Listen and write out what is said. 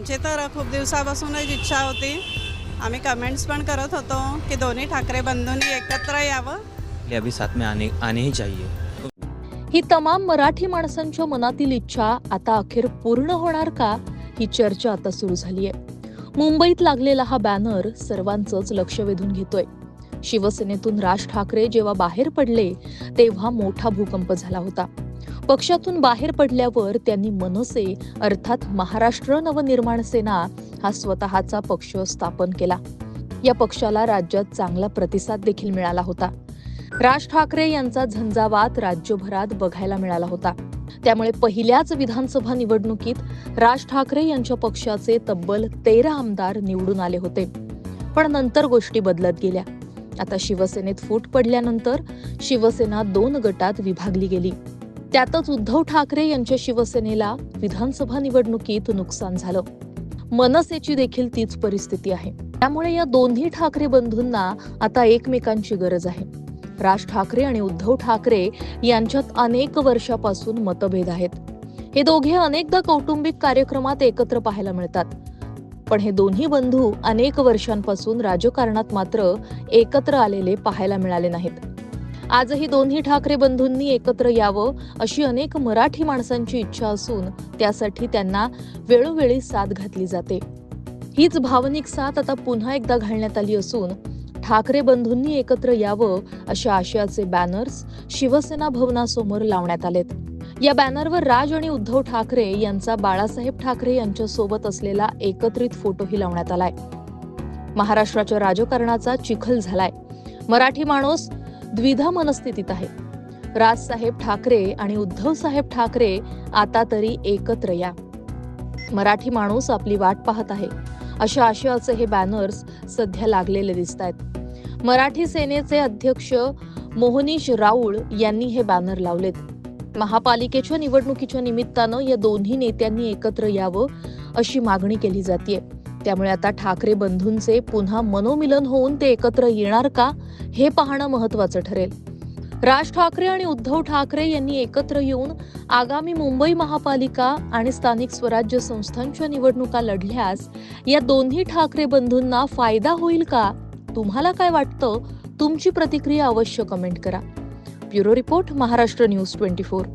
आमची तर खूप दिवसापासूनच इच्छा होती. आम्ही कमेंट्स पण करत होतो की दोन्ही ठाकरे बंधूंनी एकत्र यावं. ये अभी साथ में आने आने ही चाहिए. ही तमाम मराठी माणसांच्या मनातील इच्छा आता अखेर पूर्ण होणार का ही चर्चा आता सुरू झाली आहे मुंबईत लागलेला हा बॅनर सर्वांचंच लक्ष वेधून घेतोय. शिवसेनेतून राज ठाकरे जेव्हा बाहेर पडले तेव्हा मोठा भूकंप झाला होता. पक्षातून बाहेर पडल्यावर त्यांनी मनसे अर्थात महाराष्ट्र नवनिर्माण सेना हा स्वतःचा पक्ष स्थापन केला. या पक्षाला राज्यात चांगला प्रतिसाद देखील मिळाला होता. राज ठाकरे यांचा झंझावात राज्यभरात बघायला मिळाला होता. त्यामुळे पहिल्याच विधानसभा निवडणुकीत राज ठाकरे यांच्या पक्षाचे तब्बल तेरा आमदार निवडून आले होते. पण नंतर गोष्टी बदलत गेल्या. आता शिवसेनेत फूट पडल्यानंतर शिवसेना दोन गटात विभागली गेली. त्यातच उद्धव ठाकरे यांच्या शिवसेनेला विधानसभा निवडणुकीत नुकसान झालं. मनसेची देखील तीच परिस्थिती आहे. त्यामुळे या दोन्ही ठाकरे बंधूंना आता एकमेकांची गरज आहे. राज ठाकरे आणि उद्धव ठाकरे यांच्यात अनेक वर्षापासून मतभेद आहेत. हे दोघे अनेकदा कौटुंबिक कार्यक्रमात एकत्र पाहायला मिळतात. पण हे दोन्ही बंधू अनेक वर्षांपासून राजकारणात मात्र एकत्र आलेले पाहायला मिळाले नाहीत. आजही दोन्ही ठाकरे बंधूंनी एकत्र यावं अशी अनेक मराठी माणसांची इच्छा असून त्यासाठी त्यांना वेळोवेळी साथ घातली जाते. हीच भावनिक साथ आता पुन्हा एकदा घालण्यात आली असून ठाकरे बंधूंनी एकत्र यावं अशा आशयाचे बॅनर्स शिवसेना भवनासमोर लावण्यात आलेत. या बॅनरवर राज आणि उद्धव ठाकरे यांचा बाळासाहेब ठाकरे यांच्या सोबत असलेला एकत्रित फोटोही लावण्यात आलाय. महाराष्ट्राच्या राजकारणाचा चिखल झालाय. मराठी माणूस द्विधा मनस्थितीत आहे. राजसाहेब ठाकरे आणि उद्धव साहेब ठाकरे आता तरी एकत्र या. मराठी माणूस आपली वाट पाहत आहे. अशा आशयाचे हे बॅनर्स सध्या लागलेले दिसत आहेत मराठी सेनेचे अध्यक्ष मोहनीश राऊळ यांनी हे बॅनर लावलेत. महापालिकेच्या निवडणुकीच्या निमित्तानं या दोन्ही नेत्यांनी एकत्र यावं अशी मागणी केली जाते त्यामुळे आता ठाकरे बंधूंचे पुन्हा मनोमिलन होऊन ते एकत्र येणार का हे पाहणं महत्वाचं ठरेल. राज ठाकरे आणि उद्धव ठाकरे यांनी एकत्र येऊन आगामी मुंबई महापालिका आणि स्थानिक स्वराज्य संस्थांच्या निवडणुका लढल्यास या दोन्ही ठाकरे बंधूंना फायदा होईल का? तुम्हाला काय वाटतं? तुमची प्रतिक्रिया अवश्य कमेंट करा. Bureau report Maharashtra news twenty four.